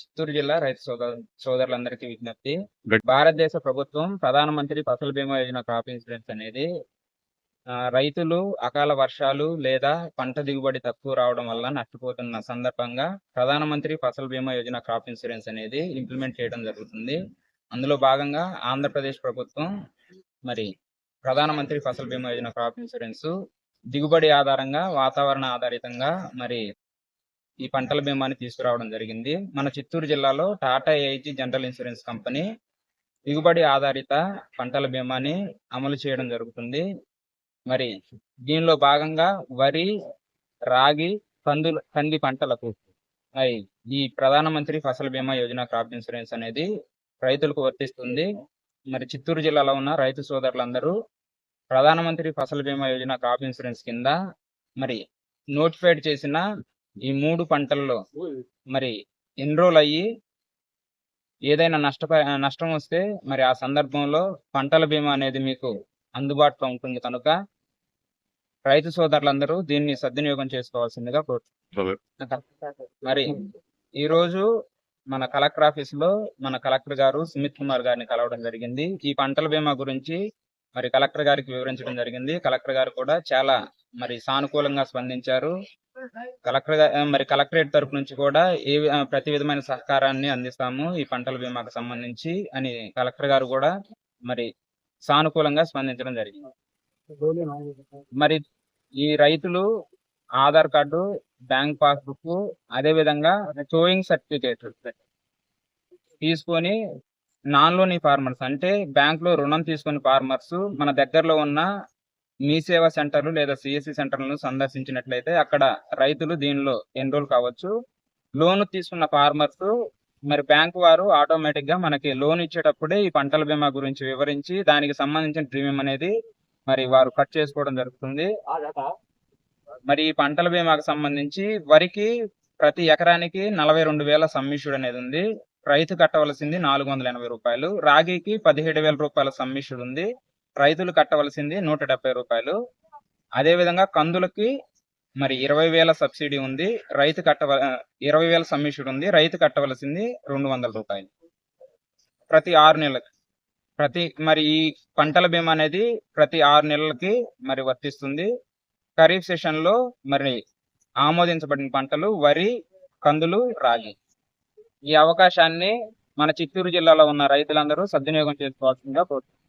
చిత్తూరు జిల్లా రైతు సోదరు సోదరులందరికీ విజ్ఞప్తి. భారతదేశ ప్రభుత్వం ప్రధానమంత్రి ఫసల్ బీమా యోజన క్రాప్ ఇన్సూరెన్స్ అనేది రైతులు అకాల వర్షాలు లేదా పంట దిగుబడి తక్కువ రావడం వల్ల నష్టపోతున్న సందర్భంగా ప్రధానమంత్రి ఫసల్ బీమా యోజన క్రాప్ ఇన్సూరెన్స్ అనేది ఇంప్లిమెంట్ చేయడం జరుగుతుంది. అందులో భాగంగా ఆంధ్రప్రదేశ్ ప్రభుత్వం మరి ప్రధానమంత్రి ఫసల్ బీమా యోజన క్రాప్ ఇన్సూరెన్స్ దిగుబడి ఆధారంగా వాతావరణ ఆధారితంగా మరి ఈ పంటల బీమాని తీసుకురావడం జరిగింది. మన చిత్తూరు జిల్లాలో Tata AIG general insurance company దిగుబడి ఆధారిత పంటల బీమాని అమలు చేయడం జరుగుతుంది. మరి దీనిలో భాగంగా వరి రాగి కందుల కంది పంటలకు మరి ఈ ప్రధానమంత్రి ఫసల్ బీమా యోజన క్రాప్ ఇన్సూరెన్స్ అనేది రైతులకు వర్తిస్తుంది. మరి చిత్తూరు జిల్లాలో ఉన్న రైతు సోదరులందరూ ప్రధానమంత్రి ఫసల్ బీమా యోజన క్రాప్ ఇన్సూరెన్స్ కింద మరి నోటిఫైడ్ చేసిన ఈ మూడు పంటల్లో మరి ఎన్రోల్ అయ్యి ఏదైనా నష్టప నష్టం వస్తే మరి ఆ సందర్భంలో పంటల బీమా అనేది మీకు అందుబాటులో ఉంటుంది కనుక రైతు సోదరులందరూ దీన్ని సద్వినియోగం చేసుకోవాల్సిందిగా కోరుతున్నాను. మరి ఈ రోజు మన కలెక్టర్ ఆఫీస్లో మన కలెక్టర్ గారు సుమిత్ కుమార్ గారిని కలవడం జరిగింది. ఈ పంటల బీమా గురించి మరి కలెక్టర్ గారికి వివరించడం జరిగింది. కలెక్టర్ గారు కూడా చాలా మరి సానుకూలంగా స్పందించారు. కలెక్టర్ మరి కలెక్టరేట్ తరపు నుంచి కూడా ఏ ప్రతి విధమైన సహకారాన్ని అందిస్తాము ఈ పంటల బీమాకు సంబంధించి అని కలెక్టర్ గారు కూడా మరి సానుకూలంగా స్పందించడం జరిగింది. మరి ఈ రైతులు ఆధార్ కార్డు బ్యాంక్ పాస్బుక్ అదే విధంగా సోయింగ్ సర్టిఫికేట్ తీసుకొని నాన్లోని ఫార్మర్స్ అంటే బ్యాంక్లో రుణం తీసుకుని ఫార్మర్స్ మన దగ్గరలో ఉన్న మీ సేవా సెంటర్లు లేదా సిఎస్సి సెంటర్లను సందర్శించినట్లయితే అక్కడ రైతులు దీనిలో ఎన్రోల్ కావచ్చు. లోన్ తీసుకున్న ఫార్మర్స్ మరి బ్యాంక్ వారు ఆటోమేటిక్గా మనకి లోన్ ఇచ్చేటప్పుడే ఈ పంటల బీమా గురించి వివరించి దానికి సంబంధించిన ప్రీమియం అనేది మరి వారు కట్ చేసుకోవడం జరుగుతుంది. మరి ఈ పంటల బీమాకు సంబంధించి వరికి ప్రతి ఎకరానికి నలభై రెండు వేల సమ్మిష్యుడు అనేది ఉంది. రైతు కట్టవలసింది నాలుగు వందల ఎనభై రూపాయలు. రాగికి పదిహేడు వేల రూపాయల సమ్మిష్యుడు ఉంది. రైతులు కట్టవలసింది నూట డెబ్బై రూపాయలు. అదేవిధంగా కందులకి మరి ఇరవై వేల సబ్సిడీ ఉంది. రైతు కట్టవ ఇరవై వేల సమ్మిష్యుడు ఉంది. రైతు కట్టవలసింది రెండు వందల రూపాయలు. ప్రతి ఆరు నెలలకి. ప్రతి మరి ఈ పంటల బీమా అనేది ప్రతి ఆరు నెలలకి మరి వర్తిస్తుంది. ఖరీఫ్ సెషన్లో మరి ఆమోదించబడిన పంటలు వరి కందులు రాగి. ఈ అవకాశాన్ని మన చిత్తూరు జిల్లాలో ఉన్న రైతులందరూ సద్వినియోగం చేసుకోవాల్సిందిగా కోరుతున్నాను